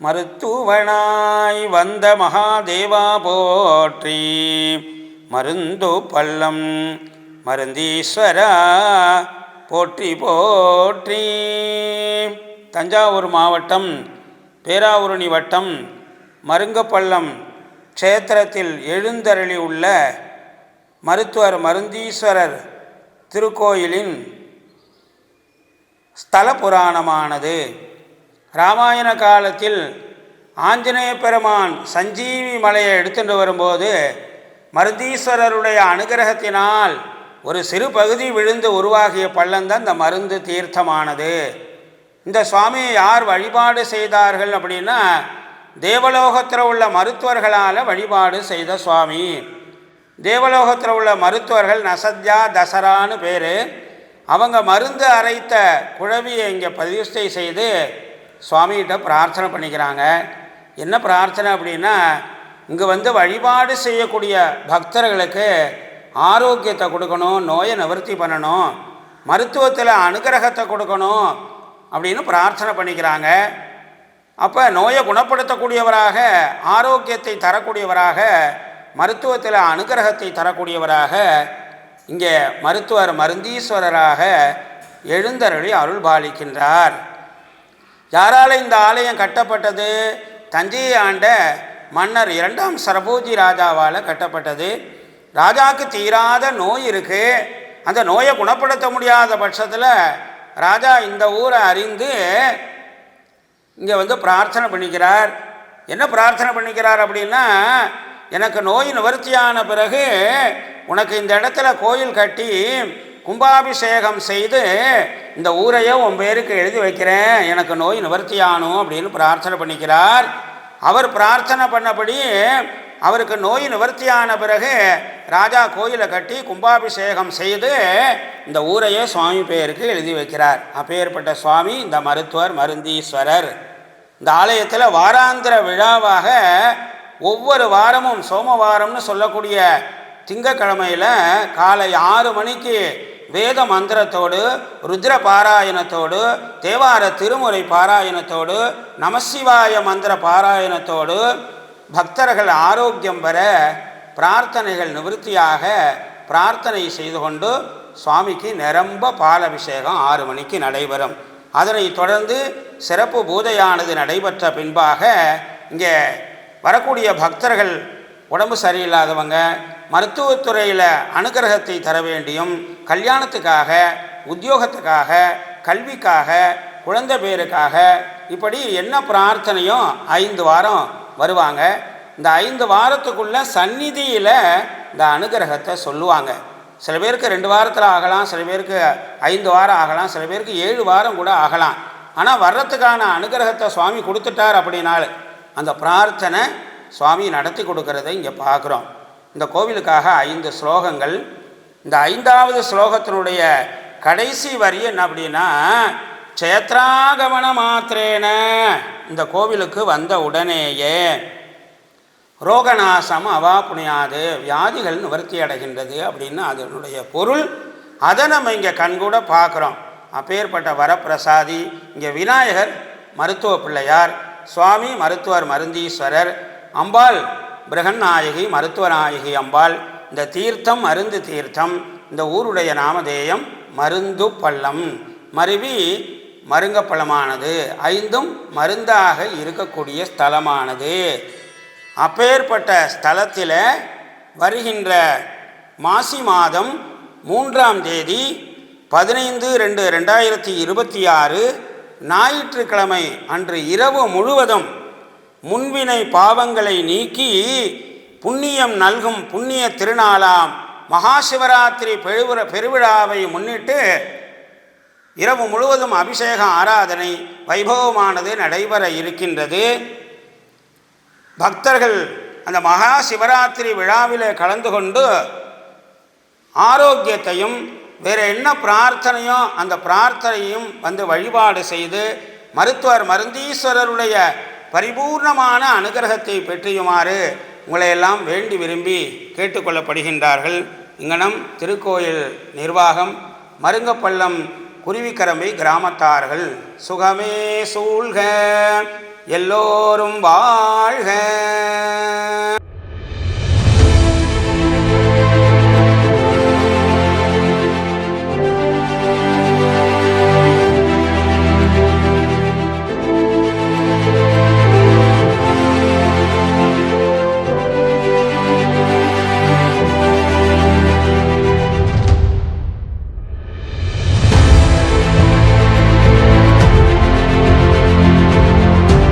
மருத்துவனாய் வந்த மகாதேவா போற்றி. மருந்து பள்ளம் மருந்தீஸ்வரா போற்றி போற்றி. தஞ்சாவூர் மாவட்டம் பேராவூரணி வட்டம் மருங்கப்பள்ளம் க்ஷேத்திரத்தில் எழுந்தருளி உள்ள மருத்துவர் மருந்தீஸ்வரர் திருக்கோயிலின் ஸ்தல புராணமானது ராமாயண காலத்தில் ஆஞ்சநேய பெருமான் சஞ்சீவி மலையை எடுத்துட்டு வரும்போது மருந்தீஸ்வரருடைய அனுகிரகத்தினால் ஒரு சிறு பகுதி விழுந்து உருவாகிய பள்ளந்தான் இந்த மருந்து தீர்த்தமானது. இந்த சுவாமியை யார் வழிபாடு செய்தார்கள் அப்படின்னா தேவலோகத்தில் உள்ள மருத்துவர்களால் வழிபாடு செய்த சுவாமி. தேவலோகத்தில் உள்ள மருத்துவர்கள் நசத்யா தசரான்னு பேர். அவங்க மருந்து அரைத்த குழவியை இங்கே பதிவுஷ்டை செய்து சுவாமிகிட்ட பிரார்த்தனை பண்ணிக்கிறாங்க. என்ன பிரார்த்தனை அப்படின்னா இங்கே வந்து வழிபாடு செய்யக்கூடிய பக்தர்களுக்கு ஆரோக்கியத்தை கொடுக்கணும் நோயை நிவர்த்தி பண்ணணும் மருத்துவத்தில் அனுகிரகத்தை கொடுக்கணும் அப்படின்னு பிரார்த்தனை பண்ணிக்கிறாங்க. அப்போ நோயை குணப்படுத்தக்கூடியவராக ஆரோக்கியத்தை தரக்கூடியவராக மருத்துவத்தில் அனுகிரகத்தை தரக்கூடியவராக இங்கே மருத்துவர் மருந்தீஸ்வரராக எழுந்தருளி அருள் பாலிக்கின்றார் யாரால் இந்த ஆலயம் கட்டப்பட்டது? தஞ்சையை ஆண்ட மன்னர் இரண்டாம் சரபோஜி ராஜாவால் கட்டப்பட்டது. ராஜாவுக்கு தீராத நோய் இருக்குது அந்த நோயை குணப்படுத்த முடியாத பட்சத்தில் ராஜா இந்த ஊரை அறிந்து இங்கே வந்து பிரார்த்தனை பண்ணிக்கிறார். என்ன பிரார்த்தனை பண்ணிக்கிறார் அப்படின்னா எனக்கு நோய் நிவர்த்தியான பிறகு உனக்கு இந்த இடத்துல கோயில் கட்டி கும்பாபிஷேகம் செய்து இந்த ஊரையே உன் பேருக்கு எழுதி வைக்கிறேன் எனக்கு நோய் நிவர்த்தியானும் அப்படின்னு பிரார்த்தனை பண்ணிக்கிறார். அவர் பிரார்த்தனை பண்ணபடி அவருக்கு நோய் நிவர்த்தியான பிறகு ராஜா கோயிலை கட்டி கும்பாபிஷேகம் செய்து இந்த ஊரையே சுவாமி பேருக்கு எழுதி வைக்கிறார். அப்பேற்பட்ட சுவாமி இந்த மருத்துவர் மருந்தீஸ்வரர். இந்த ஆலயத்தில் வாராந்திர விழாவாக ஒவ்வொரு வாரமும் சோமவாரம்னு சொல்லக்கூடிய திங்கக்கிழமையில் காலை ஆறு மணிக்கு வேத மந்திரத்தோடு ருத்ர பாராயணத்தோடு தேவார திருமுறை பாராயணத்தோடு நமசிவாய மந்திர பாராயணத்தோடு பக்தர்கள் ஆரோக்கியம் பெற பிரார்த்தனைகள் நிவர்த்தியாக பிரார்த்தனை செய்து கொண்டு சுவாமிக்கு நிரம்ப பாலபிஷேகம் ஆறு மணிக்கு நடைபெறும். அதனைத் தொடர்ந்து சிறப்பு பூஜையானது நடைபெற்ற பின்பாக இங்கே வரக்கூடிய பக்தர்கள் உடம்பு சரியில்லாதவங்க மருத்துவத்துறையில் அனுகிரகத்தை தர வேண்டியும் கல்யாணத்துக்காக உத்தியோகத்துக்காக கல்விக்காக குழந்தை பேருக்காக இப்படி என்ன பிரார்த்தனையோ ஐந்து வாரம் வருவாங்க. இந்த ஐந்து வாரத்துக்குள்ள சந்நிதியில் இந்த அனுகிரகத்தை சொல்லுவாங்க. சில பேருக்கு ரெண்டு வாரத்தில் ஆகலாம் சில பேருக்கு ஐந்து வாரம் ஆகலாம் சில பேருக்கு ஏழு வாரம் கூட ஆகலாம். ஆனால் வர்றதுக்கான அனுகிரகத்தை சுவாமி கொடுத்துட்டார் அப்படின்னாலும் அந்த பிரார்த்தனை சுவாமி நடத்தி கொடுக்கறதை இங்கே பார்க்குறோம். இந்த கோவிலுக்காக ஐந்து ஸ்லோகங்கள். இந்த ஐந்தாவது ஸ்லோகத்தினுடைய கடைசி வரி என்ன அப்படின்னா க்ஷேத்ராகமன மாத்திரேன. இந்த கோவிலுக்கு வந்த உடனேயே ரோகநாசம் அவா புனியாது வியாதிகள் நிவர்த்தி அடைகின்றது அப்படின்னு அதனுடைய பொருள். அதை நம்ம இங்கே கண்கூட பார்க்குறோம். அப்பேற்பட்ட வரப்பிரசாதி இங்கே விநாயகர் மருத்துவ பிள்ளையார் சுவாமி மருத்துவர் மருந்தீஸ்வரர் அம்பாள் பிரகநாயகி மருத்துவநாயகி அம்பாள். இந்த தீர்த்தம் மருந்து தீர்த்தம். இந்த ஊருடைய நாமதேயம் மருந்து பள்ளம். மருவி மருங்கப்பள்ளமானது ஐந்தும் மருந்தாக இருக்கக்கூடிய ஸ்தலமானது. அப்பேற்பட்ட ஸ்தலத்தில் வருகின்ற மாசி மாதம் மூன்றாம் தேதி பதினைந்து ரெண்டு ரெண்டாயிரத்தி இருபத்தி ஆறு ஞாயிற்றுக்கிழமை அன்று இரவு முழுவதும் முன்வினை பாவங்களை நீக்கி புண்ணியம் நல்கும் புண்ணிய திருநாளாம் மகாசிவராத்திரி பெருவிழ பெருவிழாவை முன்னிட்டு இரவு முழுவதும் அபிஷேக ஆராதனை வைபவமானது நடைபெற இருக்கின்றது. பக்தர்கள் அந்த மகா சிவராத்திரி விழாவில் கலந்து கொண்டு ஆரோக்கியத்தையும் வேறு என்ன பிரார்த்தனையோ அந்த பிரார்த்தனையும் வந்து வழிபாடு செய்து மருத்துவர் மருந்தீஸ்வரருடைய பரிபூர்ணமான அனுகிரகத்தை பெற்றியுமாறு உங்களையெல்லாம் வேண்டி விரும்பி கேட்டுக்கொள்ளப்படுகின்றார்கள். இங்கனம் திருக்கோயில் நிர்வாகம் மருங்கப்பள்ளம் குருவிக்கரம்பை கிராமத்தார்கள். சுகமே சூழ்க எல்லோரும் வாழ்க.